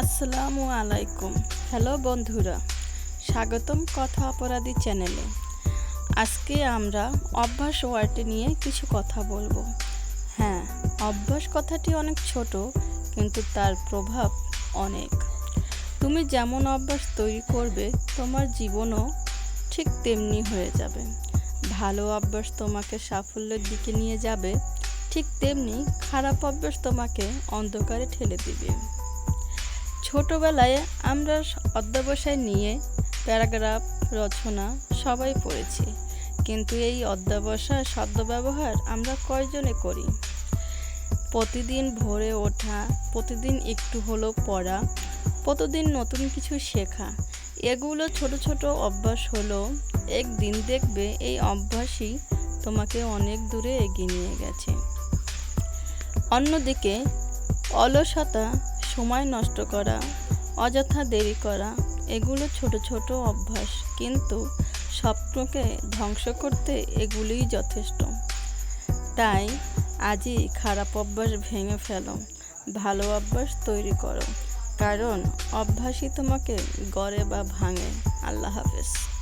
আসসালামু আলাইকুম। হ্যালো বন্ধুরা, স্বাগতম কথা অপরাধী চ্যানেলে। আজকে আমরা অভ্যাস ওয়ার্ডটি নিয়ে কিছু কথা বলব। হ্যাঁ অভ্যাস কথাটি অনেক ছোট, কিন্তু তার প্রভাব অনেক। তুমি যেমন অভ্যাস তৈরি করবে, তোমার জীবনও ঠিক তেমনি হয়ে যাবে। ভালো অভ্যাস তোমাকে সাফল্যের দিকে নিয়ে যাবে, ঠিক তেমনি খারাপ অভ্যাস তোমাকে অন্ধকারে ঠেলে দিবে। ছোটবেলায় আমরা অধ্যাবসায় নিয়ে প্যারাগ্রাফ, রচনা সবাই পড়েছি। কিন্তু এই অধ্যাবসায় সদ্ব্যবহার আমরা কয়জনে করি? প্রতিদিন ভোরে ওঠা, প্রতিদিন একটু হলো পড়া, প্রতিদিন নতুন কিছু শেখা, এগুলো ছোট ছোট অভ্যাস হলো একদিন দেখবে এই অভ্যাসই তোমাকে অনেক দূরে এগিয়ে নিয়ে গেছে। অন্যদিকে অলসতা সময় নষ্ট করা, অযথা দেরি করা, এগুলো ছোট ছোট অভ্যাস। কিন্তু স্বপ্নকে ধ্বংস করতে এগুলিই যথেষ্ট। তাই আজই খারাপ অভ্যাস ভেঙে ফেলো, ভালো অভ্যাস তৈরি করো। কারণ অভ্যাসই তোমাকে গড়ে বা ভাঙে। আল্লাহ হাফেজ।